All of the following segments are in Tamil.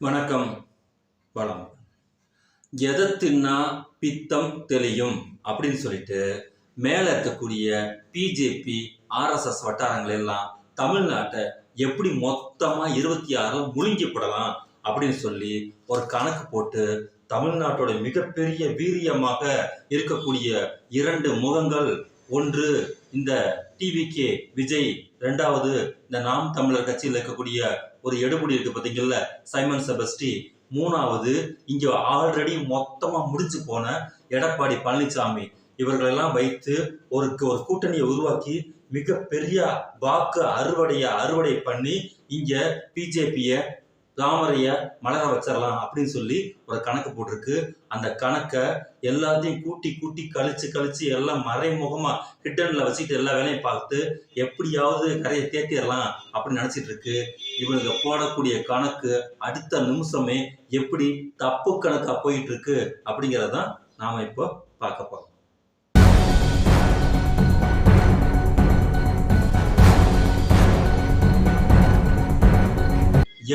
வணக்கம் வளம். எதை தின்னா பித்தம் தெளியும் அப்படின்னு சொல்லிட்டு மேலே இருக்கக்கூடிய பிஜேபி ஆர்எஸ்எஸ் வட்டாரங்கள் எல்லாம் தமிழ்நாட்டை எப்படி மொத்தமாக இருபத்தி ஆறில் முழுங்கிப்படலாம் அப்படின்னு சொல்லி ஒரு கணக்கு போட்டு தமிழ்நாட்டோட மிகப்பெரிய வீரியமாக இருக்கக்கூடிய இரண்டு முகங்கள் ஒன்று இந்த டிவிகே விஜய் ரெண்டாவது இந்த நாம் தமிழர் கட்சியில் இருக்கக்கூடிய ஒரு எடுபடி இருக்கு பார்த்தீங்கல்ல சைமன் செபஸ்டி. மூணாவது இங்க ஆல்ரெடி மொத்தமா முடிச்சு போன எடப்பாடி பழனிசாமி இவர்களெல்லாம் வைத்து ஒரு ஒரு கூட்டணியை உருவாக்கி மிகப்பெரிய வாக்கு அறுவடைய அறுவடை பண்ணி இங்க பிஜேபியை தாமரையை மலர வச்சிடலாம் அப்படின்னு சொல்லி ஒரு கணக்கு போட்டிருக்கு. அந்த கணக்கை எல்லாத்தையும் கூட்டி கூட்டி கழிச்சு கழிச்சு எல்லாம் மறைமுகமா ஹிட்டனில் வச்சுட்டு எல்லா வேலையும் பார்த்து எப்படியாவது கரையை தேத்திடலாம் அப்படின்னு நினச்சிட்டு இருக்கு இவனுக்கு போடக்கூடிய கணக்கு அடுத்த நிமிஷமே எப்படி தப்பு கணக்காக போயிட்டு இருக்கு அப்படிங்கிறதான் நாம் இப்போ பார்க்க போகிறோம்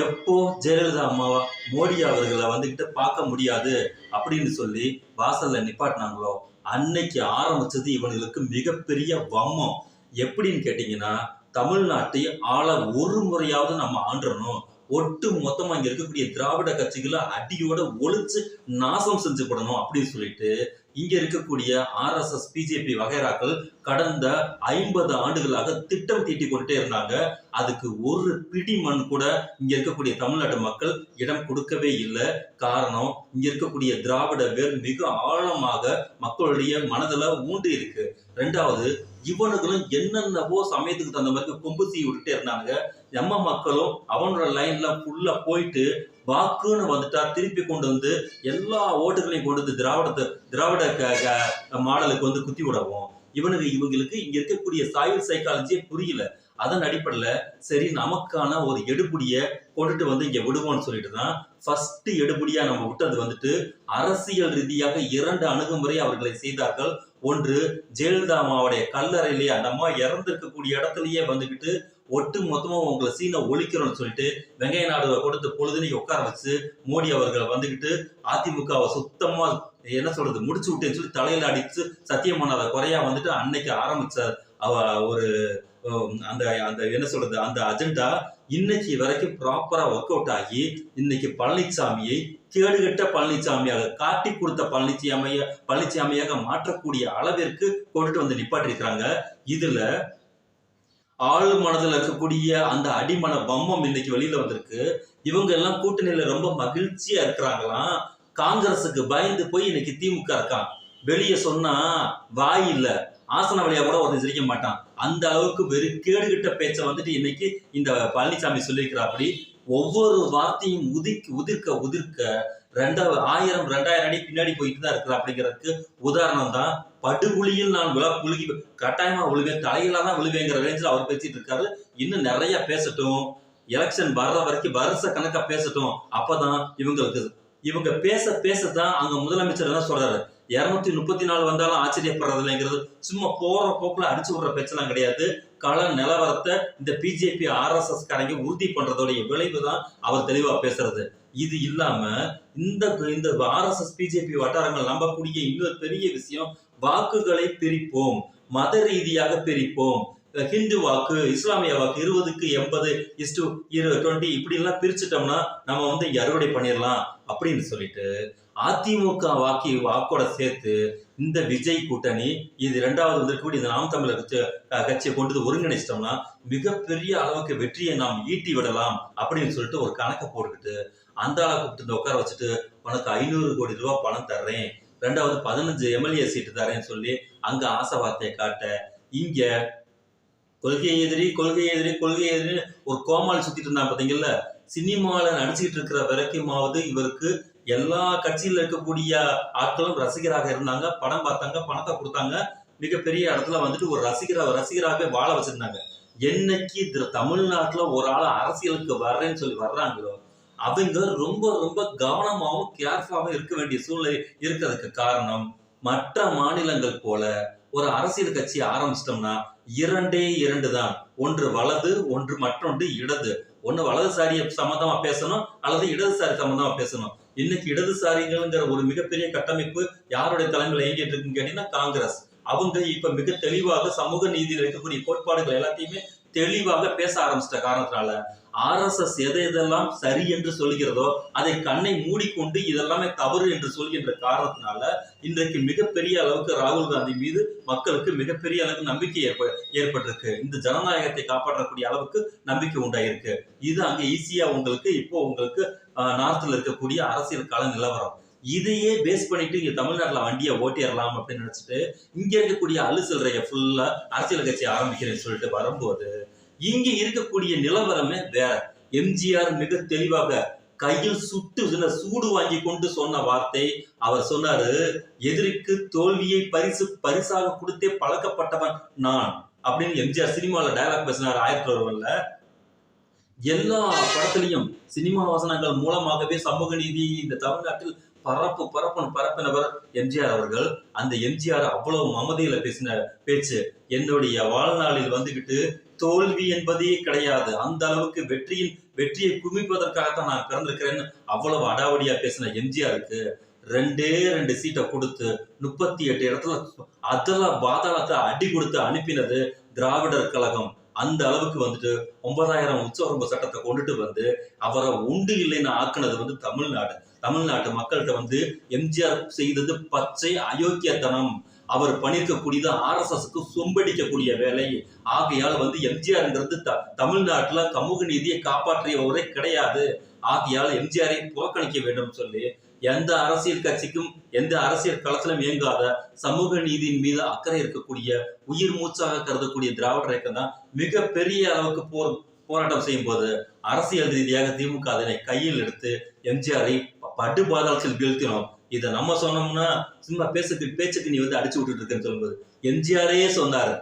எப்போ ஜெயலலிதா அம்மாவா மோடி அவர்களை வந்துகிட்டு பார்க்க முடியாது அப்படின்னு சொல்லி வாசல்ல நிப்பாட்டினாங்களோ அன்னைக்கு ஆரம்பிச்சது இவனுங்களுக்கு மிகப்பெரிய வம்மம். எப்படின்னு கேட்டீங்கன்னா தமிழ்நாட்டை ஆள ஒரு முறையாவது நம்ம ஆண்டணும் ஒட்டு மொத்தமா இங்க இருக்கக்கூடிய திராவிட கட்சிகளை அடியோட ஒழிச்சு நாசம் செஞ்சு போடணும் அப்படின்னு சொல்லிட்டு இங்கே இருக்கக்கூடிய ஆர்எஸ்எஸ் பிஜேபி வகைராக்கள் கடந்த ஐம்பது ஆண்டுகளாக திட்டம் தீட்டி கொண்டே இருந்தாங்க. அதுக்கு ஒரு பிடி மண் கூட இங்க இருக்கக்கூடிய தமிழ்நாடு மக்கள் இடம் கொடுக்கவே இல்லை. காரணம் இங்க இருக்கக்கூடிய திராவிட வேர் மிக ஆழமாக மக்களுடைய மனதில் ஊன்றி இருக்கு ரெண்டாவது இவனுங்களும் என்னென்னவோ சமயத்துக்கு தகுந்த மாதிரி கொம்பு சீ விட்டுட்டே இருந்தாங்க நம்ம மக்களும் அவனோட லைன்ல ஃபுல்லா போயிட்டு வாக்குன்னு வந்துட்டா திருப்பி கொண்டு வந்து எல்லா ஓட்டுகளையும் கொண்டு வந்து திராவிடத்தை திராவிட மாடலுக்கு வந்து குத்தி விடவும். இவனுக்கு இவங்களுக்கு இங்க இருக்கக்கூடிய சாயில் சைக்காலஜியே புரியல. அதன் அடிப்படையில் சரி நமக்கான ஒரு எடுபடியை கொண்டுட்டு வந்து இங்கே விடுவோம்னு சொல்லிட்டு தான் ஃபர்ஸ்ட் எடுபடியாக நம்ம விட்டது வந்துட்டு அரசியல் ரீதியாக இரண்டு அணுகுமுறை அவர்களை செய்தார்கள். ஒன்று ஜெயலலிதா அம்மாவுடைய கல்லறையிலேயே அந்த அம்மா இறந்திருக்கக்கூடிய இடத்துலயே வந்துக்கிட்டு ஒட்டு மொத்தமா உங்களை சீனை ஒழிக்கிறோம்னு சொல்லிட்டு வெங்கைய நாடுவை கொடுத்து பொழுதுனைக்கு உட்கார வச்சு மோடி அவர்களை வந்துக்கிட்டு அதிமுகவை சுத்தமா என்ன சொல்றது? முடிச்சு விட்டேன்னு சொல்லி தலையில அடிச்சு சத்தியம் பண்ணாத குறையா வந்துட்டு அன்னைக்கு ஆரம்பிச்ச அவ ஒரு அந்த அந்த என்ன சொல்றது? அந்த அஜெண்டா இன்னைக்கு வரைக்கும் ப்ராப்பரா ஒர்க் அவுட் ஆகி இன்னைக்கு பழனிசாமியை கேடுகட்ட பழனிசாமியாக காட்டி கொடுத்த பழனிசாமிய பழனிசாமியாக மாற்றக்கூடிய அளவிற்கு கொண்டுட்டு வந்து நிப்பாட்டிருக்கிறாங்க. இதுல ஆள் மனதில் இருக்கக்கூடிய அந்த அடிமன பம்மம் இன்னைக்கு வெளியில வந்திருக்கு. இவங்க எல்லாம் கூட்டணியில ரொம்ப மகிழ்ச்சியா இருக்கிறாங்களாம். காங்கிரஸுக்கு பயந்து போய் இன்னைக்கு திமுக இருக்கான். வெளியே சொன்னா வாய் இல்ல. ஆசன வழியா கூட ஒருத்தன் சிரிக்க மாட்டான். அந்த அளவுக்கு வெறும் கேடுகிட்ட பேச்சை வந்துட்டு இன்னைக்கு இந்த பழனிசாமி சொல்லியிருக்கிறாப்படி ஒவ்வொரு வார்த்தையும் உதிக்க உதிர்க்க உதிர்க்க ரெண்டாவது ஆயிரம் ரெண்டாயிரம் அடி பின்னாடி போயிட்டு தான் இருக்கிற அப்படிங்கிறதுக்கு உதாரணம் தான். படுகுழியில் நான் விழா விழுகி கட்டாயமா விழுவேன் தலையில தான் விழுவேங்கிற ரேஞ்சில் அவர் பேசிட்டு இருக்காரு. இன்னும் நிறைய பேசட்டும். எலெக்ஷன் வர்ற வரைக்கும் வருஷ கணக்கா பேசட்டும். அப்பதான் இவங்களுக்கு இவங்க பேச பேசத்தான் அங்க முதலமைச்சர் தான் சொல்றாரு. இருநூத்தி முப்பத்தி நாலு வந்தாலும் ஆச்சரியப்படுறது இல்லைங்கிறது சும்மா போற போக்குல அடிச்சு விடுற பேச்செல்லாம் கிடையாது. கள நிலவரத்தை இந்த பிஜேபி ஆர்எஸ்எஸ் காரங்க உறுதி பண்றதோடைய விளைவு தான் அவர் தெளிவா பேசுறது. இது இல்லாம இந்த இந்த ஆர்எஸ்எஸ் பிஜேபி வட்டாரங்கள் நம்பக்கூடிய இன்னொரு பெரிய விஷயம் வாக்குகளை பிரிப்போம். மத ரீதியாக பிரிப்போம். ஹிந்து வாக்கு இஸ்லாமிய வாக்கு இருபதுக்கு எண்பது இஸ்டு இரு டுவெண்ட்டி இப்படி எல்லாம் பிரிச்சுட்டோம்னா நம்ம வந்து அறுவடை பண்ணிடலாம் அப்படின்னு சொல்லிட்டு அதிமுக வாக்கி வாக்கோட சேர்த்து இந்த விஜய் கூட்டணி இது இரண்டாவது வந்திருக்கக்கூடிய இந்த நாம் தமிழர் கட்சி கட்சியை கொண்டு வந்து ஒருங்கிணைச்சிட்டோம்னா மிகப்பெரிய அளவுக்கு வெற்றியை நாம் ஈட்டி விடலாம் அப்படின்னு சொல்லிட்டு ஒரு கணக்கை போட்டுக்கிட்டு அந்த ஆளை கூப்பிட்டு உட்கார வச்சுட்டு உனக்கு ஐநூறு கோடி ரூபாய் பணம் தர்றேன். ரெண்டாவது பதினஞ்சு எம்எல்ஏ சீட்டு தரேன்னு சொல்லி அங்க ஆசை வார்த்தையை காட்ட இங்க கொள்கை எதிரி கொள்கை எதிரி கொள்கை எதிரி ஒரு கோமாளி சுத்திட்டு இருந்தான் பாத்தீங்கல்ல சினிமால நடிச்சுக்கிட்டு இருக்கிற வரைக்குமாவது இவருக்கு எல்லா கட்சியில இருக்கக்கூடிய ஆட்களும் ரசிகராக இருந்தாங்க. படம் பார்த்தாங்க பணத்தை கொடுத்தாங்க. மிகப்பெரிய இடத்துல வந்துட்டு ஒரு ரசிகரா ரசிகராகவே வாழ வச்சிருந்தாங்க. என்னைக்கு தமிழ்நாட்டுல ஒரு ஆள் அரசியலுக்கு வர்றேன்னு சொல்லி வர்றாங்களோ அவங்க ரொம்ப ரொம்ப கவனமாகவும் கேர்ஃபுல்லாகவும் இருக்க வேண்டிய சூழ்நிலை இருக்கிறதுக்கு காரணம் மற்ற மாநிலங்கள் போல ஒரு அரசியல் கட்சி ஆரம்பிச்சிட்டோம்னா இரண்டே இரண்டு தான். ஒன்று வலது ஒன்று மற்றொன்று இடது. ஒன்று வலதுசாரி சம்மந்தமா பேசணும் அல்லது இடதுசாரி சம்மந்தமா பேசணும். இன்னைக்கு இடதுசாரிகள்ங்கிற ஒரு மிகப்பெரிய கட்டமைப்பு யாருடைய தலைமையில இயங்கிட்டு இருக்குன்னு கேட்டீங்கன்னா காங்கிரஸ். அவங்க இப்ப மிக தெளிவாக சமூக நீதியில் இருக்கக்கூடிய கோட்பாடுகள் எல்லாத்தையுமே தெளிவாக பேச ஆரம்பிச்சிட்ட காரணத்தினால ஆர்எஸ்எஸ் எதை எதெல்லாம் சரி என்று சொல்கிறதோ அதை கண்ணை மூடிக்கொண்டு இதெல்லாமே தவறு என்று சொல்கின்ற காரணத்தினால இன்றைக்கு மிகப்பெரிய அளவுக்கு ராகுல் காந்தி மீது மக்களுக்கு மிகப்பெரிய அளவுக்கு நம்பிக்கை ஏற்ப ஏற்பட்டிருக்கு. இந்த ஜனநாயகத்தை காப்பாற்றக்கூடிய அளவுக்கு நம்பிக்கை உண்டாயிருக்கு. இது அங்க ஈஸியா உங்களுக்கு இப்போ உங்களுக்கு நார்த்தில் இருக்கக்கூடிய அரசியல் கால நிலவரம். இதையே பேஸ் பண்ணிட்டு இங்க தமிழ்நாட்டுல வண்டியை ஓட்டிடலாம் அப்படின்னு நினைச்சிட்டு இங்க இருக்கக்கூடிய அலுசல்றைய ஃபுல்லா அரசியல் கட்சி ஆரம்பிக்கிறேன்னு சொல்லிட்டு வரும்போது இங்க இருக்கக்கூடிய நிலவரமே வேற. எம்ஜிஆர் மிக தெளிவாக கையில் சுட்டு சூடு வாங்கி கொண்டு சொன்ன வார்த்தை. அவர் சொன்னாரு எதிரிக்கு தோல்வியை பரிசு பரிசாக கொடுத்தே பழக்கப்பட்டவன் நான். அப்படின்னு எம்ஜிஆர் சினிமாவில் டயலாக் பேசினார் ஆயிரத்தி ஒருவன்ல எல்லா படத்திலையும் சினிமா வசனங்கள் மூலமாகவே சமூக நீதி இந்த தமிழ்நாட்டில் பரப்பு பரப்பன் பரப்பினவர் எம்ஜிஆர் அவர்கள் அந்த எம்ஜிஆர் அவ்வளவு மமதியில பேசின பேச்சு என்னுடைய வாழ்நாளில் வந்துகிட்டு தோல்வி என்பதே கிடையாது. அந்த அளவுக்கு வெற்றியின் வெற்றியை குமிப்பதற்காகத்தான் நான் பிறந்திருக்கிறேன்னு அவ்வளவு அடாவடியா பேசின எம்ஜிஆருக்கு ரெண்டே ரெண்டு சீட்டை கொடுத்து முப்பத்தி எட்டு இடத்துல அதெல்லாம் பாதாளத்தை அடி கொடுத்து அனுப்பினது திராவிடர் கழகம். அந்த அளவுக்கு வந்துட்டு ஒன்பதாயிரம் உச்சவரம்பு சட்டத்தை கொண்டுட்டு வந்து அவரை உண்டு இல்லைன்னு ஆக்குனது வந்து தமிழ்நாடு. தமிழ்நாட்டு மக்கள்கிட்ட வந்து எம்ஜிஆர் செய்தது பச்சை அயோக்கியத்தனம். அவர் பண்ணிருக்கக்கூடியது ஆர்எஸ்எஸ்க்கு சொம்படிக்கக்கூடிய வேலை. ஆகையால் வந்து எம்ஜிஆர்ங்கிறது த தமிழ்நாட்டில் சமூக நீதியை காப்பாற்றியவரே கிடையாது. ஆகையால் எம்ஜிஆரை புறக்கணிக்க வேண்டும் சொல்லி எந்த அரசியல் கட்சிக்கும் எந்த அரசியல் களத்திலும் இயங்காத சமூக நீதியின் மீது அக்கறை இருக்கக்கூடிய உயிர் மூச்சாக கருதக்கூடிய திராவிட இயக்கம் தான் மிகப்பெரிய அளவுக்கு போர் போராட்டம் செய்யும் போது அரசியல் ரீதியாக திமுக அதனை கையில் எடுத்து எம்ஜிஆரை படு பாதாளத்தில் வீழ்த்தினோம் இதை நம்ம சொன்னோம்னா சும்மா பேசுக்கு பேச்சுக்கு நீ வந்து அடிச்சு விட்டுட்டு இருக்கேன்னு சொல்லும்போது எம்ஜிஆரே சொன்னாரு.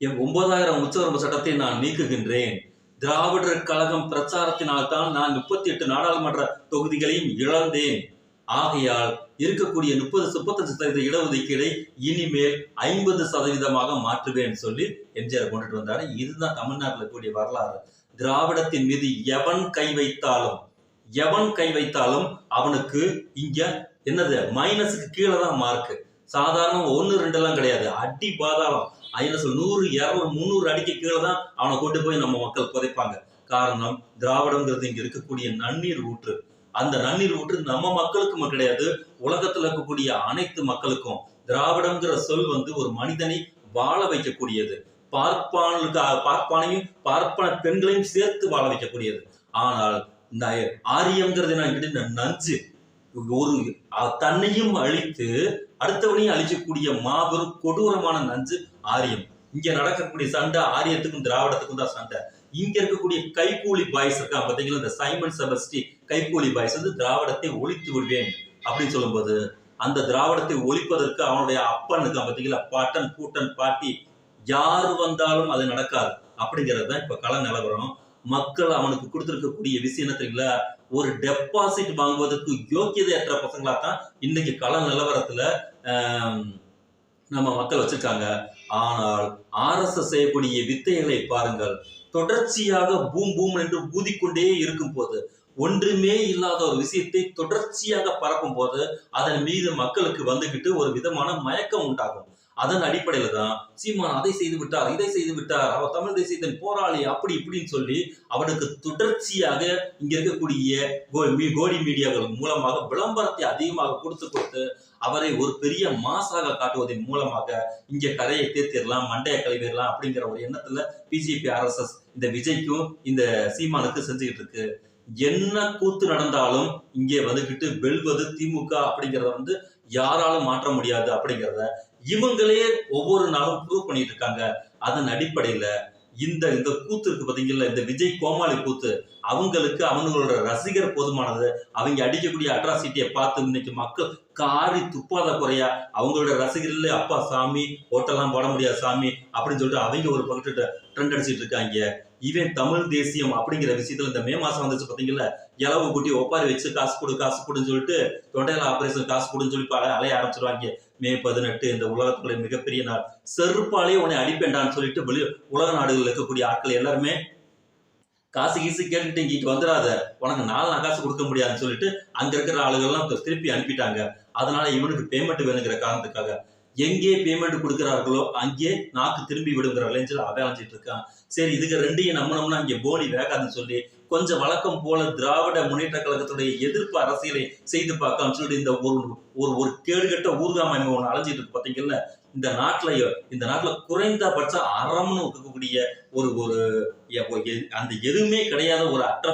என் ஒன்பதாயிரம் உச்சவரம்பு சட்டத்தை நான் நீக்குகின்றேன். திராவிடர் கழகம் பிரச்சாரத்தினால் தான் நான் முப்பத்தி எட்டு நாடாளுமன்ற தொகுதிகளையும் இழந்தேன். ஆகையால் இருக்கக்கூடிய முப்பது முப்பத்தஞ்சு சதவீத இடஒதுக்கீடை இனிமேல் ஐம்பது சதவீதமாக மாற்றுவேன் சொல்லி எம்ஜிஆர் கொண்டுட்டு வந்தாரு. இதுதான் தமிழ்நாட்டில் கூடிய வரலாறு. திராவிடத்தின் மீது எவன் கை வைத்தாலும் எவன் கை வைத்தாலும் அவனுக்கு இங்க என்னது? மைனஸுக்கு கீழே தான் மார்க்கு சாதாரண ஒன்று ரெண்டு எல்லாம் கிடையாது. அடி பாதாளம். ஐநூறு நூறு இரநூறு முந்நூறு அடிக்கு கீழே தான் அவனை கொண்டு போய் நம்ம மக்கள் புதைப்பாங்க. காரணம் திராவிடங்கிறது இங்க இருக்கக்கூடிய நன்னீர் ஊற்று. அந்த நன்னீர் ஊற்று நம்ம மக்களுக்கு கிடையாது. உலகத்துல இருக்கக்கூடிய அனைத்து மக்களுக்கும். திராவிடம்ங்கிற சொல் வந்து ஒரு மனிதனை வாழ வைக்கக்கூடியது. பார்ப்பானுக்கு பார்ப்பானையும் பார்ப்பன பெண்களையும் சேர்த்து வாழ வைக்கக்கூடியது. ஆனால் இந்த ஆரியம்ங்கிறது என்ன நஞ்சு. ஒரு தன்னையும் அழித்து அடுத்தவனையும் அழிக்கக்கூடிய மாபெரும் கொடூரமான நஞ்சு ஆரியம். இங்க நடக்கக்கூடிய சண்டை ஆரியத்துக்கும் திராவிடத்துக்கும் தான் சண்டை. இங்க இருக்கக்கூடிய கைகூலி பாய்ஸ் இருக்கா பாத்தீங்களா இந்த சைமன் செபஸ்டி கைகூலி பாய்ஸ் வந்து திராவிடத்தை ஒழித்து விடுவேன் அப்படின்னு சொல்லும்போது அந்த திராவிடத்தை ஒழிப்பதற்கு அவனுடைய அப்பன் இருக்கான் பாத்தீங்களா பாட்டன் பூட்டன் பாட்டி யார் வந்தாலும் அது நடக்காது. அப்படிங்கிறது தான் இப்ப கள நிலவரம். மக்கள் அவனுக்கு கொடுத்திருக்கக்கூடிய விஷயம் என்ன தெரியுங்களா? ஒரு டெபாசிட் வாங்குவதற்கு யோக்கியதையற்ற பசங்களா தான் இன்னைக்கு கள நிலவரத்துல நம்ம மக்கள் வச்சிருக்காங்க. ஆனால் ஆர்எஸ்எஸ் செய்யக்கூடிய வித்தைகளை பாருங்கள். தொடர்ச்சியாக பூம் பூம் என்று ஊதிக்கொண்டே இருக்கும் போது ஒன்றுமே இல்லாத ஒரு விஷயத்தை தொடர்ச்சியாக பரப்பும் போது அதன் மீது மக்களுக்கு வந்துகிட்டு ஒரு விதமான மயக்கம் உண்டாகும். அதன் அடிப்படையில தான் சீமான் அதை செய்து விட்டார் இதை செய்து விட்டார் அவர் தமிழ் தேசியத்தின் போராளி அப்படி இப்படின்னு சொல்லி அவனுக்கு தொடர்ச்சியாக இங்க இருக்கக்கூடிய கோ- மீ- கோடி மீடியாக்கள் மூலமாக விளம்பரத்தை அதிகமாக கொடுத்து கொடுத்து அவரை ஒரு பெரிய மாசாக காட்டுவதன் மூலமாக இங்க கரையை தேர்த்திடலாம் மண்டையை கழுவிடலாம் அப்படிங்கிற ஒரு எண்ணத்துல பிஜேபி ஆர்எஸ்எஸ் இந்த விஜய்க்கும் இந்த சீமானுக்கு செஞ்சுக்கிட்டு இருக்கு. என்ன கூத்து நடந்தாலும் இங்கே வந்துகிட்டு வெல்வது திமுக அப்படிங்கிறத வந்து யாராலும் மாற்ற முடியாது அப்படிங்கிறத இவங்களே ஒவ்வொரு நாளும் ப்ரூவ் பண்ணிட்டு இருக்காங்க. அதன் அடிப்படையில இந்த இந்த கூத்து இருக்கு பாத்தீங்களா இந்த விஜய் கோமாளி கூத்து அவங்களுக்கு அவங்களோட ரசிகர் போதுமானது. அவங்க அடிக்கக்கூடிய அட்ராசிட்டியை பார்த்து இன்னைக்கு மக்கள் காரி துப்பாத குறையா அவங்களோட ரசிகர்கள் அப்பா சாமி ஓட்டெல்லாம் போட முடியாது சாமி அப்படின்னு சொல்லிட்டு அவங்க ஒரு பக்கத்து ட்ரெண்ட் அடிச்சிட்டு இருக்காங்க. இவன் தமிழ் தேசியம் அப்படிங்கிற விஷயத்துல இந்த மே மாசம் வந்துச்சு பாத்தீங்களா இலவு கூட்டி ஒப்பாரி வச்சு காசு கொடு காசு கொடுன்னு சொல்லிட்டு தொண்டையில ஆபரேஷன் காசு கொடுன்னு சொல்லி அலைய ஆரம்பிச்சிருவாங்க. மே பதினெட்டு இந்த உலகத்துக்குள்ள மிகப்பெரிய நாள். செருப்பாலே உன்னை அடிப்பேண்டான்னு சொல்லிட்டு வெளி உலக நாடுகளில் இருக்கக்கூடிய ஆட்கள் எல்லாருமே காசு கீசு கேட்டுட்டு இங்கிட்டு வந்துடாத. உனக்கு நாலு நான் காசு கொடுக்க முடியாதுன்னு சொல்லிட்டு அங்க இருக்கிற ஆளுகள்லாம் திருப்பி அனுப்பிட்டாங்க. அதனால இவனுக்கு பேமெண்ட் வேணுங்கிற காரணத்துக்காக. எங்கே பேமெண்ட் கொடுக்குறார்களோ அங்கே நாக்கு திரும்பி விடுங்கிற ரேஞ்சில் அவன் இருக்கான். சரி இதுக்கு ரெண்டையும் நம்பினோம்னா இங்கே போனி வேகாதுன்னு சொல்லி கொஞ்சம் வழக்கம் போல திராவிட முன்னேற்ற கழகத்துடைய எதிர்ப்பு அரசியலை செய்து பார்க்கலாம்னு சொல்லிட்டு இந்த ஒரு ஒரு ஒரு கேடுகட்ட ஊர்காமை ஒன்று அலைஞ்சிட்டு இருக்கு பார்த்தீங்கல்ல இந்த நாட்டில் இந்த நாட்டில் குறைந்தபட்சம் அறம்னு இருக்கக்கூடிய ஒரு ஒரு அந்த எதுவுமே கிடையாத ஒரு அற்ற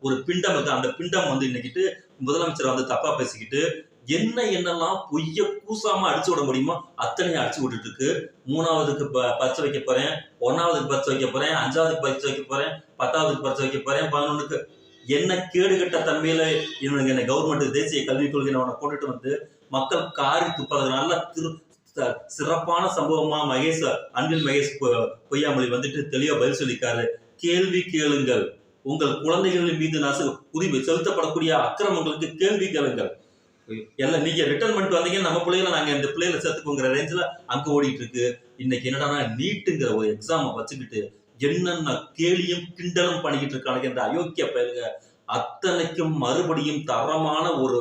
ஒரு பிண்டம் இருக்கு. அந்த பிண்டம் வந்து இன்னைக்கிட்டு முதலமைச்சர் வந்து தப்பா பேசிக்கிட்டு என்ன என்னெல்லாம் பொய்ய கூசாம அடிச்சு விட முடியுமோ? அத்தனையும் அடிச்சு விட்டுட்டு இருக்கு மூணாவதுக்கு ப- பரிசு வைக்க போறேன். ஒன்னாவதுக்கு பரிசு வைக்க போறேன். அஞ்சாவதுக்கு பரிசு வைக்க போறேன். பத்தாவதுக்கு பரிசு வைக்க போறேன். பதினொன்றுக்கு என்ன கேடுகட்ட தன்மையில இவனுங்க என்ன கவர்மெண்ட் தேசிய கல்விக் கொள்கை அவனை கொண்டுட்டு வந்து மக்கள் காரி துப்பதுனால திரு சிறப்பான சம்பவமா மகேஷ் அன்பில் மகேஷ் பொய்யாமொழி வந்துட்டு தெளிவா பதில் சொல்லிக்காரு கேள்வி கேளுங்கள். உங்கள் குழந்தைகளின் மீது நசு உரிமை செலுத்தப்படக்கூடிய அக்கிரமங்களுக்கு கேள்வி கேளுங்கள். எல்லாம் நீங்க ரிட்டர்ன் பண்ணிட்டு வந்தீங்கன்னா நம்ம பிள்ளைகளை நாங்க இந்த பிள்ளைகளை சேர்த்துக்கோங்கிற ரேஞ்சில் அங்க ஓடிட்டு இருக்கு இன்னைக்கு என்னடான்னா நீட்டுங்கிற ஒரு எக்ஸாமை வச்சுக்கிட்டு என்னென்ன கேலியும் கிண்டலும் பண்ணிக்கிட்டு இருக்கானுங்க இந்த அயோக்கிய பயிலுங்க அத்தனைக்கும் மறுபடியும் தரமான ஒரு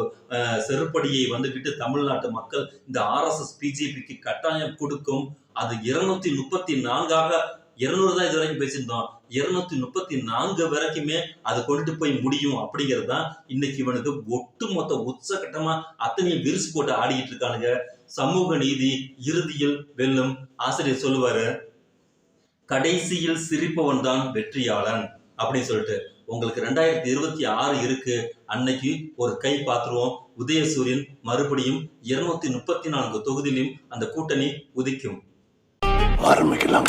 செருப்படியை வந்துகிட்டு தமிழ்நாட்டு மக்கள் இந்த ஆர்எஸ்எஸ் பிஜேபிக்கு கட்டாயம் கொடுக்கும். அது இருநூத்தி முப்பத்தி நான்காக இருநூறு தான் இது வரைக்கும் பேசியிருந்தோம். இருநூத்தி முப்பத்தி நான்கு வரைக்குமே அது கொண்டுட்டு போய் முடியும் அப்படிங்கிறது தான் இன்னைக்கு இவனுக்கு ஒட்டுமொத்த உச்சகட்டமா அத்தனையும் விரிசு போட்டு ஆடிக்கிட்டு இருக்கானுங்க. சமூக நீதி இறுதியில் வெல்லும் ஆசிரியர் சொல்லுவாரு கடைசியில் சிரிப்பவன் தான் வெற்றியாளன் அப்படின்னு சொல்லிட்டு. உங்களுக்கு ரெண்டாயிரத்தி இருபத்தி ஆறு இருக்கு. அன்னைக்கு ஒரு கை பாத்துருவோம் உதயசூரியன் மறுபடியும் இருநூத்தி முப்பத்தி நான்கு தொகுதியிலும் அந்த கூட்டணி உதிக்கும். ஆரம்பிக்கலாம்.